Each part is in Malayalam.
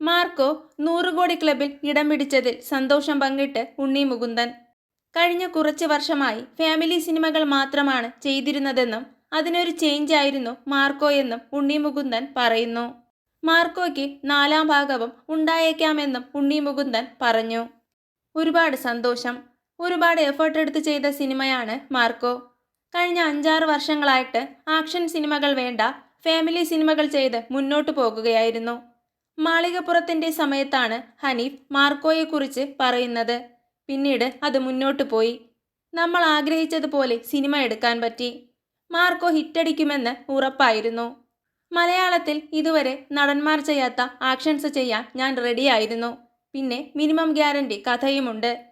മാർക്കോ നൂറുകോടി ക്ലബിൽ ഇടം പിടിച്ചതിൽ സന്തോഷം പങ്കിട്ട് ഉണ്ണി മുകുന്ദൻ. കഴിഞ്ഞ കുറച്ച് വർഷമായി ഫാമിലി സിനിമകൾ മാത്രമാണ് ചെയ്തിരുന്നതെന്നും അതിനൊരു ചേഞ്ച് ആയിരുന്നു മാർക്കോ എന്നും ഉണ്ണി മുകുന്ദൻ പറയുന്നു. മാർക്കോയ്ക്ക് നാലാം ഭാഗവും ഉണ്ടായേക്കാമെന്നും ഉണ്ണി മുകുന്ദൻ പറഞ്ഞു. ഒരുപാട് സന്തോഷം. ഒരുപാട് എഫേർട്ട് എടുത്ത് ചെയ്ത സിനിമയാണ് മാർക്കോ. കഴിഞ്ഞ അഞ്ചാറ് വർഷങ്ങളായിട്ട് ആക്ഷൻ സിനിമകൾ വേണ്ട ഫാമിലി സിനിമകൾ ചെയ്ത് മുന്നോട്ടു പോകുകയായിരുന്നു. മാളികപ്പുറത്തിന്റെ സമയത്താണ് ഹനീഫ് മാർക്കോയെക്കുറിച്ച് പറയുന്നത്. പിന്നീട് അത് മുന്നോട്ടു പോയി. നമ്മൾ ആഗ്രഹിച്ചതുപോലെ സിനിമ എടുക്കാൻ പറ്റി. മാർക്കോ ഹിറ്റടിക്കുമെന്ന് ഉറപ്പായിരുന്നു. മലയാളത്തിൽ ഇതുവരെ നടന്മാർ ചെയ്യാത്ത ആക്ഷൻസ് ചെയ്യാൻ ഞാൻ റെഡിയായിരുന്നു. പിന്നെ മിനിമം ഗ്യാരണ്ടി കഥയുമുണ്ട്.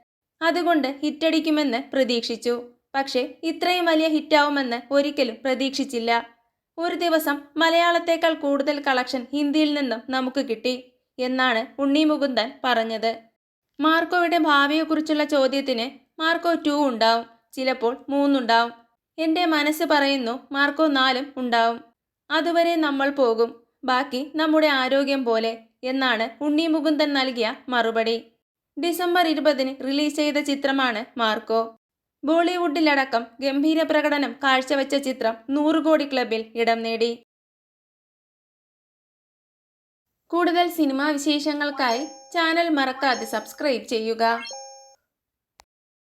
അതുകൊണ്ട് ഹിറ്റടിക്കുമെന്ന് പ്രതീക്ഷിച്ചു. പക്ഷേ ഇത്രയും വലിയ ഹിറ്റാവുമെന്ന് ഒരിക്കലും പ്രതീക്ഷിച്ചില്ല. ഒരു ദിവസം മലയാളത്തേക്കാൾ കൂടുതൽ കളക്ഷൻ ഹിന്ദിയിൽ നിന്നും നമുക്ക് കിട്ടി എന്നാണ് ഉണ്ണി മുകുന്ദൻ പറഞ്ഞത്. മാർക്കോയുടെ ഭാവിയെക്കുറിച്ചുള്ള ചോദ്യത്തിന് മാർക്കോ ടു ഉണ്ടാവും ചിലപ്പോൾ മൂന്നുണ്ടാവും. എന്റെ മനസ്സ് പറയുന്നു മാർക്കോ നാലും ഉണ്ടാവും. അതുവരെ നമ്മൾ പോകും ബാക്കി നമ്മുടെ ആരോഗ്യം പോലെ എന്നാണ് ഉണ്ണി മുകുന്ദൻ നൽകിയ മറുപടി. ഡിസംബർ ഇരുപതിന് റിലീസ് ചെയ്ത ചിത്രമാണ് മാർക്കോ. ബോളിവുഡിലടക്കം ഗംഭീര പ്രകടനം കാഴ്ചവെച്ച ചിത്രം നൂറ് കോടി ക്ലബിൽ ഇടം നേടി. കൂടുതൽ സിനിമാ വിശേഷങ്ങൾക്കായി ചാനൽ മറക്കാതെ സബ്സ്ക്രൈബ് ചെയ്യുക.